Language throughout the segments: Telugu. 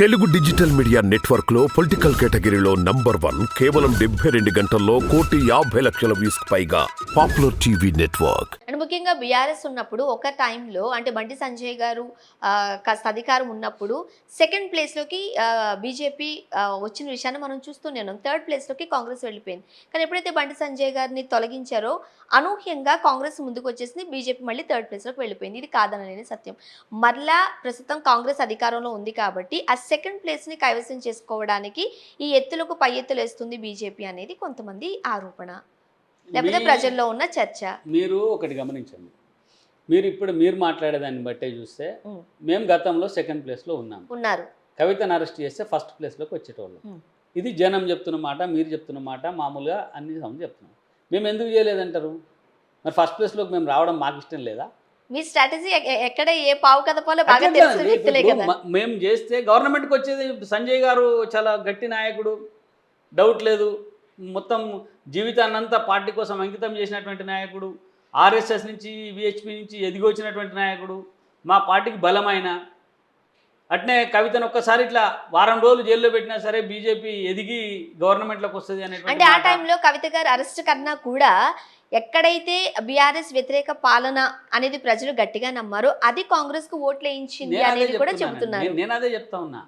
తెలుగు డిజిటల్ మీడియా నెట్వర్క్లో పొలిటికల్ కేటగిరీలో నంబర్ వన్ కేవలం డెబ్బై రెండు గంటల్లో కోటి యాభై లక్షల వ్యూస్ పైగా పాపులర్ టీవీ నెట్వర్క్. అండ్ ముఖ్యంగా బీఆర్ఎస్ ఉన్నప్పుడు ఒక టైంలో అంటే బండి సంజయ్ గారు కాస్త అధికారం ఉన్నప్పుడు సెకండ్ ప్లేస్లోకి బీజేపీ వచ్చిన విషయాన్ని మనం చూస్తూనే ఉన్నాం. థర్డ్ ప్లేస్లోకి కాంగ్రెస్ వెళ్ళిపోయింది. కానీ ఎప్పుడైతే బండి సంజయ్ గారిని తొలగించారో అనూహ్యంగా కాంగ్రెస్ ముందుకు వచ్చేసింది బీజేపీ మళ్ళీ థర్డ్ ప్లేస్లోకి వెళ్ళిపోయింది. ఇది కాదనలేని సత్యం. మరలా ప్రస్తుతం కాంగ్రెస్ అధికారంలో ఉంది కాబట్టి సెకండ్ ప్లేస్ని కైవసం చేసుకోవడానికి ఈ ఎత్తులకు పై ఎత్తులు వేస్తుంది బీజేపీ అనేది కొంతమంది ఆరోపణ. లేకపోతే ప్రజల్లో ఉన్న చర్చ. మీరు ఒకటి గమనించండి. మీరు ఇప్పుడు మీరు మాట్లాడేదాన్ని బట్టే చూస్తే. మేము గతంలో సెకండ్ ప్లేస్లో ఉన్నాం. ఉన్నారు. కవితను అరెస్ట్ చేస్తే ఫస్ట్ ప్లేస్లోకి వచ్చేటోళ్ళం. ఇది జనం చెప్తున్న మాట మీరు చెప్తున్న మాట మామూలుగా అన్ని సమయం చెప్తున్నాం. మేము ఎందుకు చేయలేదంటారు? మరి ఫస్ట్ ప్లేస్లోకి మేము రావడం మాకు ఇష్టం లేదా? మీ స్ట్రాటజీ ఎక్కడ ఏ పావు కదపాలో బాగా అట్లా తెలిసిన కాదండి. వ్యక్తులే కదా. మేము చేస్తే గవర్నమెంట్కి వచ్చేది సంజయ్ గారు చాలా గట్టి నాయకుడు. డౌట్ లేదు. మొత్తం జీవితాన్నంతా పార్టీ కోసం అంకితం చేసినటువంటి నాయకుడు. ఆర్ఎస్ఎస్ నుంచి విహెచ్పి నుంచి ఎదిగి వచ్చినటువంటి నాయకుడు. మా పార్టీకి బలమైన. అట్నే కవితను ఒక్కసారి ఇట్లా వారం రోజులు జైల్లో పెట్టినా సరే బీజేపీ ఎదిగి గవర్నమెంట్లోకి వస్తుంది అంటే అనేటువంటి ఆ. టైంలో కవిత గారు అరెస్ట్ కన్నా కూడా ఎక్కడైతే బీఆర్ఎస్ వ్యతిరేక పాలన అనేది ప్రజలు గట్టిగా నమ్మారో అది కాంగ్రెస్కు ఓట్లు వేయించింది అనేది కూడా చెప్తున్నాను. చెబుతున్నారు. నేను- అదే చెప్తా ఉన్నా.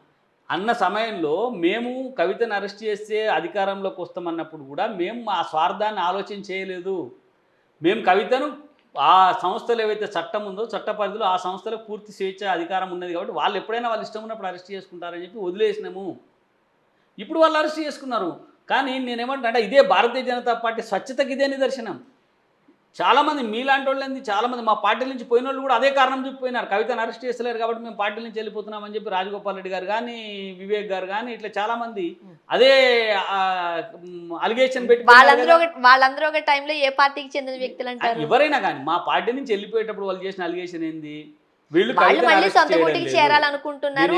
అన్న సమయంలో మేము కవితను అరెస్ట్ చేస్తే అధికారంలోకి వస్తామన్నప్పుడు కూడా మేము ఆ స్వార్థాన్ని ఆలోచన చేయలేదు. మేము కవితను ఆ సంస్థలు ఏవైతే చట్టం ఉందో చట్ట పరిధిలో ఆ సంస్థలకు పూర్తి స్వేచ్ఛ అధికారం ఉన్నది కాబట్టి వాళ్ళు ఎప్పుడైనా వాళ్ళు ఇష్టం ఉన్నప్పుడు అరెస్ట్ చేసుకుంటారని చెప్పి వదిలేసినాము. ఇప్పుడు వాళ్ళు అరెస్ట్ చేసుకున్నారు. కానీ నేనేమంటున్నా అంటే ఇదే భారతీయ జనతా పార్టీ స్వచ్ఛతకి ఇదే నిదర్శనం. చాలామంది మీలాంటి వాళ్ళంది చాలామంది మా పార్టీ నుంచి పోయిన వాళ్ళు కూడా అదే కారణం చెప్పిపోయినారు కవితను అరెస్ట్ చేస్తలేరు కాబట్టి మేము పార్టీ నుంచి వెళ్ళిపోతున్నామని చెప్పి రాజగోపాల్ రెడ్డి గారు కానీ వివేక్ గారు కానీ ఇట్లా చాలామంది అదే అలిగేషన్ పెట్టి వాళ్ళందరూ ఒక వాళ్ళందరూ ఒక టైంలో ఏ పార్టీకి చెందిన వ్యక్తులు అంటారు? ఎవరైనా కానీ మా పార్టీ నుంచి వెళ్ళిపోయేటప్పుడు వాళ్ళు చేసిన అలిగేషన్ ఏంది? వీళ్ళు మళ్ళీ సొంత. చేరాలనుకుంటున్నారు.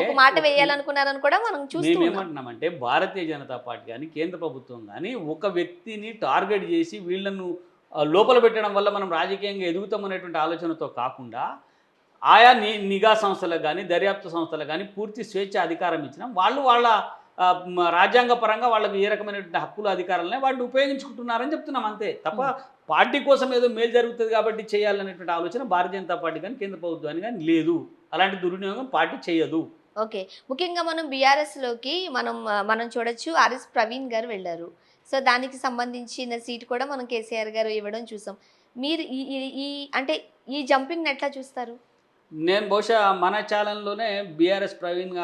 ఒక మాట వేయాలనుకున్నారని కూడా మనం చూస్తున్నాం భారతీయ జనతా పార్టీ కానీ కేంద్ర ప్రభుత్వం కానీ ఒక వ్యక్తిని టార్గెట్ చేసి వీళ్ళను లోపల పెట్టడం వల్ల మనం రాజకీయంగా ఎదుగుతాం అనేటువంటి ఆలోచనతో కాకుండా ఆయా ని నిఘా సంస్థలకు కానీ దర్యాప్తు సంస్థలకు కానీ పూర్తి స్వేచ్ఛ అధికారం ఇచ్చినాం. వాళ్ళు వాళ్ళ రాజ్యాంగ పరంగా వాళ్ళకి ఏ రకమైనటువంటి హక్కులు అధికారాలనే వాళ్ళు ఉపయోగించుకుంటున్నారని చెప్తున్నాం అంతే. తప్ప పార్టీ కోసం ఏదో మేలు జరుగుతుంది కాబట్టి చేయాలనేటువంటి ఆలోచన భారతీయ జనతా పార్టీ కానీ కేంద్ర ప్రభుత్వానికి కానీ లేదు. అలాంటి దుర్వినియోగం పార్టీ చేయదు. ఓకే. ముఖ్యంగా మనం బీఆర్ఎస్లోకి మనం మనం చూడొచ్చు. ఆర్ఎస్ ప్రవీణ్ గారు వెళ్ళారు. సో దానికి సంబంధించిన సీట్ కూడా మనం కేసీఆర్ గారు ఇవ్వడం చూసాం. మీరు ఈ ఈ- అంటే ఈ జంపింగ్ ఎట్లా చూస్తారు? నేను బహుశా మన ఛానల్లోనే బీఆర్ఎస్ ప్రవీణ్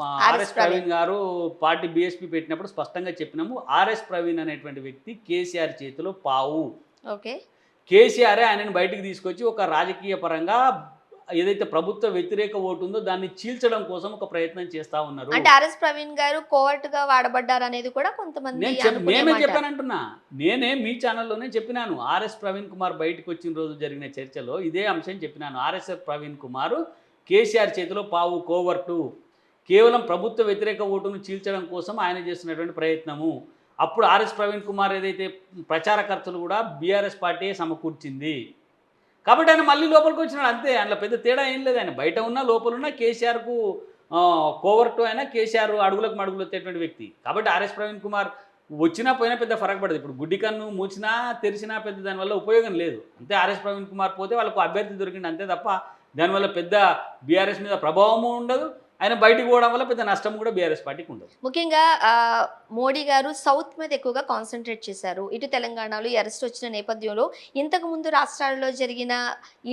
ఆర్ఎస్ ప్రవీణ్. గారు పార్టీ బీఎస్పీ పెట్టినప్పుడు స్పష్టంగా చెప్పినాము ఆర్ఎస్ ప్రవీణ్ అనేటువంటి వ్యక్తి కేసీఆర్ చేతిలో పావు. ఓకే. కేసీఆరే ఆయనను బయటికి తీసుకొచ్చి ఒక రాజకీయ పరంగా ఏదైతే ప్రభుత్వ వ్యతిరేక ఓటు ఉందో దాన్ని చీల్చడం కోసం ఒక ప్రయత్నం చేస్తా ఉన్నారు. అంటే ఆర్ఎస్ ప్రవీణ్ గారు కోవర్ట్గా వాడబడ్డారు అనేది కూడా కొంతమంది నేను. చెప్పానంటున్నా? నేనే మీ ఛానల్లోనే చెప్పినాను. ఆర్ఎస్ ప్రవీణ్ కుమార్ బయటకు వచ్చిన రోజు జరిగిన చర్చలో ఇదే అంశం చెప్పినాను. ఆర్ఎస్ ప్రవీణ్ కుమార్ కేసీఆర్ చేతిలో పావు కోవర్టు. కేవలం ప్రభుత్వ వ్యతిరేక ఓటును చీల్చడం కోసం ఆయన చేస్తున్నటువంటి ప్రయత్నము. అప్పుడు ఆర్ఎస్ ప్రవీణ్ కుమార్ ఏదైతే ప్రచార ఖర్చులు కూడా బీఆర్ఎస్ పార్టీ సమకూర్చింది. కాబట్టి ఆయన మళ్ళీ లోపలికి వచ్చినాడు. అంతే అందులో పెద్ద తేడా ఏం లేదు. ఆయన బయట ఉన్నా లోపల ఉన్నా కేసీఆర్కు కోవర్టు అయినా కేసీఆర్ అడుగులకు మడుగులు వచ్చేటువంటి వ్యక్తి. కాబట్టి ఆర్ఎస్ ప్రవీణ్ కుమార్ వచ్చినా పోయినా పెద్ద ఫరక్ పడదు. ఇప్పుడు గుడ్డి కన్ను మూచినా తెరిచినా పెద్ద దానివల్ల ఉపయోగం లేదు. అంతే ఆర్ఎస్ ప్రవీణ్ కుమార్ పోతే వాళ్ళకు అభ్యర్థి దొరికింది అంతే తప్ప దానివల్ల పెద్ద బీఆర్ఎస్ మీద ప్రభావము ఉండదు. ఆయన బయటకు పోవడం వల్ల పెద్ద నష్టం కూడా బీఆర్ఎస్ పార్టీకి ఉండదు. ముఖ్యంగా మోడీ గారు సౌత్ మీద ఎక్కువగా కాన్సన్ట్రేట్ చేశారు. ఇటు తెలంగాణలో ఈ అరెస్ట్ వచ్చిన నేపథ్యంలో ఇంతకు ముందు రాష్ట్రాల్లో జరిగిన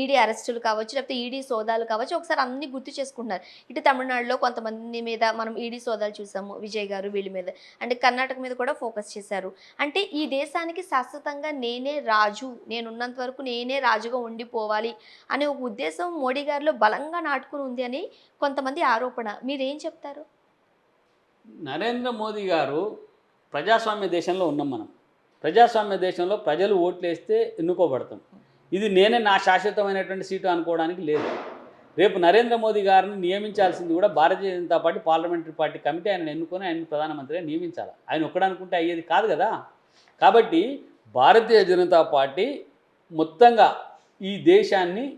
ఈడీ అరెస్టులు కావచ్చు లేకపోతే ఈడీ సోదాలు కావచ్చు ఒకసారి అన్ని గుర్తు చేసుకుంటున్నారు. ఇటు తమిళనాడులో కొంతమంది మీద మనం ఈడీ సోదాలు చూసాము విజయ్ గారు వీళ్ళ మీద. అంటే కర్ణాటక మీద కూడా ఫోకస్ చేశారు. అంటే ఈ దేశానికి శాశ్వతంగా నేనే రాజు నేనున్నంత వరకు నేనే రాజుగా ఉండిపోవాలి అనే ఒక ఉద్దేశం మోడీ గారిలో బలంగా నాటుకుని ఉంది అని కొంతమంది ఆరోపణ మీరేం చెప్తారు? నరేంద్ర మోదీ గారు ప్రజాస్వామ్య దేశంలో ఉన్నాం మనం. ప్రజాస్వామ్య దేశంలో ప్రజలు ఓట్లు వేస్తే ఎన్నుకోబడతాం. ఇది నేనే నా శాశ్వతమైనటువంటి సీటు అనుకోవడానికి లేదు. రేపు నరేంద్ర మోదీ గారిని నియమించాల్సింది కూడా Bharatiya Janata party parliamentary party committee ఆయన ఎన్నుకొని ఆయన ప్రధానమంత్రిగా నియమించాలి. ఆయన ఒక్కడనుకుంటే అయ్యేది కాదు కదా. కాబట్టి భారతీయ జనతా పార్టీ మొత్తంగా ఈ దేశాన్ని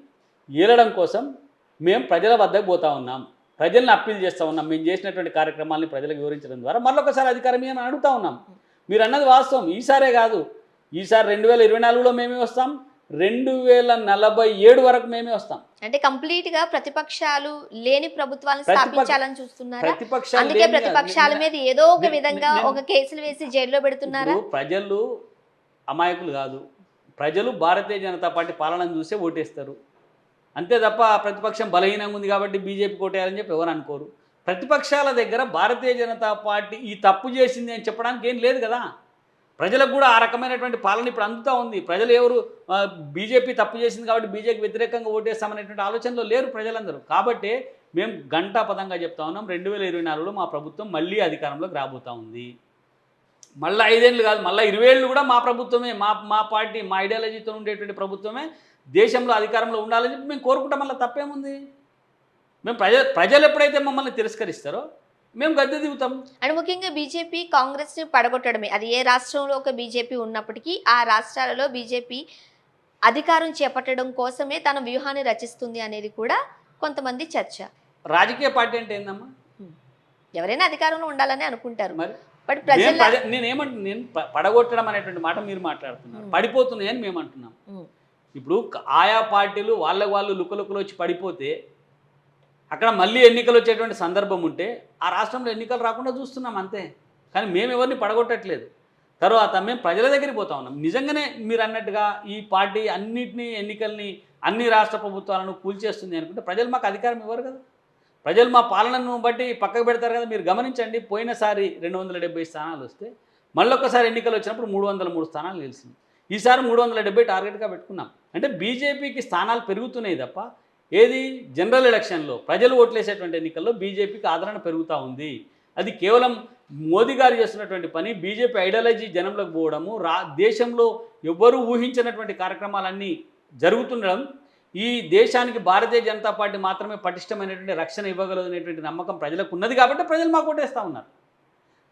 ఏలడం కోసం మేము ప్రజల వద్దకు పోతా ఉన్నాం. ప్రజల్ని అప్పీల్ చేస్తూ ఉన్నాం. మేము చేసినటువంటి కార్యక్రమాలని ప్రజలకు వివరించడం ద్వారా మరొకసారి అధికారం అని అడుగుతా ఉన్నాం. మీరు అన్నది వాస్తవం. ఈసారే కాదు. ఈసారి రెండు వేల ఇరవై నాలుగులో మేమే వస్తాం. రెండు వేల నలభై ఏడు వరకు మేమే వస్తాం. అంటే కంప్లీట్గా ప్రతిపక్షాలు లేని ప్రభుత్వాలను స్థాపించాలని చూస్తున్నారా? ప్రతిపక్షాలు అందుకే ప్రతిపక్షాల మీద ఏదో ఒక విధంగా ఒక కేసులు వేసి జైల్లో పెడుతున్నారా? ప్రజలు అమాయకులు కాదు. ప్రజలు భారతీయ జనతా పార్టీ పాలనను చూసే ఓటేస్తారు. అంతే తప్ప ప్రతిపక్షం బలహీనంగా ఉంది కాబట్టి బీజేపీ కొట్టేయాలని చెప్పి ఎవరు అనుకోరు. ప్రతిపక్షాల దగ్గర భారతీయ జనతా పార్టీ ఈ తప్పు చేసింది అని చెప్పడానికి ఏం లేదు కదా. ప్రజలకు కూడా ఆ రకమైనటువంటి పాలన ఇప్పుడు అందుతూ ఉంది. ప్రజలు ఎవరు బీజేపీ తప్పు చేసింది కాబట్టి బీజేపీ వ్యతిరేకంగా ఓటేస్తామనేటువంటి ఆలోచనలో లేరు ప్రజలందరూ. కాబట్టి మేము గంటా పదంగా చెప్తా ఉన్నాం. రెండు వేల ఇరవై నాలుగులో మా ప్రభుత్వం మళ్ళీ అధికారంలోకి రాబోతూ ఉంది. మళ్ళీ ఐదేళ్ళు కాదు మళ్ళీ ఇరవై ఏళ్ళు కూడా మా ప్రభుత్వమే మా మా పార్టీ మా ఐడియాలజీతో ఉండేటువంటి ప్రభుత్వమే. దేశంలో అధికారంలో ఉండాలని చెప్పి మేము కోరుకుంటాం. మళ్ళీ తప్పేముంది? మేము ప్రజ ప్రజలు ఎప్పుడైతే మమ్మల్ని తిరస్కరిస్తారో మేము గద్దె దిగుతాం. అండ్ ముఖ్యంగా బీజేపీ కాంగ్రెస్ని పడగొట్టడమే. అది ఏ రాష్ట్రంలో ఒక బీజేపీ ఉన్నప్పటికీ ఆ రాష్ట్రాలలో బీజేపీ అధికారం చేపట్టడం కోసమే తన వ్యూహాన్ని రచిస్తుంది అనేది కూడా కొంతమంది చర్చ. రాజకీయ పార్టీ అంటే ఏందమ్మా? ఎవరైనా అధికారంలో ఉండాలని అనుకుంటారు. మరి బట్ నేను ప్రజల ప్రజ నేను పడగొట్టడం అనేటువంటి మాట మీరు మాట్లాడుతున్నారు. పడిపోతున్నాయని మేము అంటున్నాం. ఇప్పుడు ఆయా పార్టీలు వాళ్ళ వాళ్ళు లుకలుకలు వచ్చి పడిపోతే అక్కడ మళ్ళీ ఎన్నికలు వచ్చేటువంటి సందర్భం ఉంటే ఆ రాష్ట్రంలో ఎన్నికలు రాకుండా చూస్తున్నాం అంతే. కానీ మేము ఎవరిని పడగొట్టట్లేదు. తర్వాత మేము ప్రజల దగ్గరికి పోతా ఉన్నాం. నిజంగానే మీరు అన్నట్టుగా ఈ పార్టీ అన్నిటినీ ఎన్నికల్ని అన్ని రాష్ట్ర ప్రభుత్వాలను కూల్చేస్తుంది అనుకుంటే ప్రజలు మాకు అధికారం ఇవ్వరు కదా. ప్రజలు మా పాలనను బట్టి పక్కకు పెడతారు కదా. మీరు గమనించండి పోయినసారి రెండు వందల డెబ్బై స్థానాలు వస్తే మళ్ళొకసారి ఎన్నికలు వచ్చినప్పుడు మూడు వందల మూడు స్థానాలు గెలిచింది ఈసారి మూడు వందల డెబ్బై టార్గెట్గా పెట్టుకున్నాం. అంటే బీజేపీకి స్థానాలు పెరుగుతున్నాయి తప్ప ఏది జనరల్ ఎలక్షన్లో ప్రజలు ఓట్లేసేటువంటి ఎన్నికల్లో బీజేపీకి ఆదరణ పెరుగుతూ ఉంది. అది కేవలం మోదీ గారు చేస్తున్నటువంటి పని బీజేపీ ఐడియాలజీ జనంలోకి పోవడము రా దేశంలో ఎవ్వరూ ఊహించినటువంటి కార్యక్రమాలన్నీ జరుగుతుండడం ఈ దేశానికి భారతీయ జనతా పార్టీ మాత్రమే పటిష్టమైనటువంటి రక్షణ ఇవ్వగలదు అనేటువంటి నమ్మకం ప్రజలకు ఉన్నది కాబట్టి ప్రజలు మాకు ఓటేస్తూ ఉన్నారు.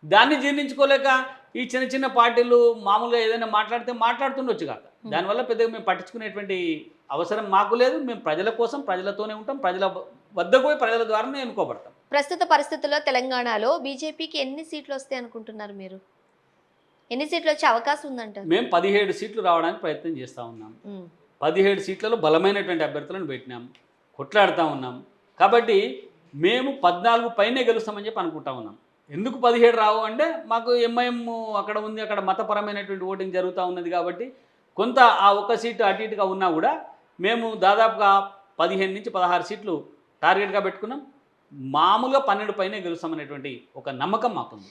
దాన్ని జీర్ణించుకోలేక ఈ చిన్న చిన్న పార్టీలు మామూలుగా ఏదైనా మాట్లాడితే మాట్లాడుతుండొచ్చు కాక దానివల్ల పెద్దగా మేము పట్టించుకునేటువంటి అవసరం మాకు లేదు. మేము ప్రజల కోసం ప్రజలతోనే ఉంటాం. ప్రజల వద్దకు పోయి ప్రజల ద్వారానే ఎన్నుకోబడతాం. ప్రస్తుత పరిస్థితుల్లో తెలంగాణలో బీజేపీకి ఎన్ని సీట్లు వస్తాయి అనుకుంటున్నారు మీరు? ఎన్ని సీట్లు వచ్చే అవకాశం ఉందంటారు? మేము పదిహేడు సీట్లు రావడానికి ప్రయత్నం చేస్తూ ఉన్నాం. పదిహేడు సీట్లలో బలమైనటువంటి అభ్యర్థులను పెట్టినాం. కొట్లాడుతూ ఉన్నాం. కాబట్టి మేము పద్నాలుగు పైనే గెలుస్తామని చెప్పి అనుకుంటా ఉన్నాం. ఎందుకు పదిహేడు రావు అంటే మాకు ఎంఐఎం అక్కడ ఉంది అక్కడ మతపరమైనటువంటి ఓటింగ్ జరుగుతూ ఉన్నది కాబట్టి కొంత ఆ ఒక్క సీటు అటు ఇటుగా ఉన్నా కూడా మేము దాదాపుగా పదిహేను నుంచి పదహారు సీట్లు టార్గెట్గా పెట్టుకున్నాం. మామూలుగా పన్నెండు పైనే గెలుస్తామనేటువంటి ఒక నమ్మకం మాకుంది.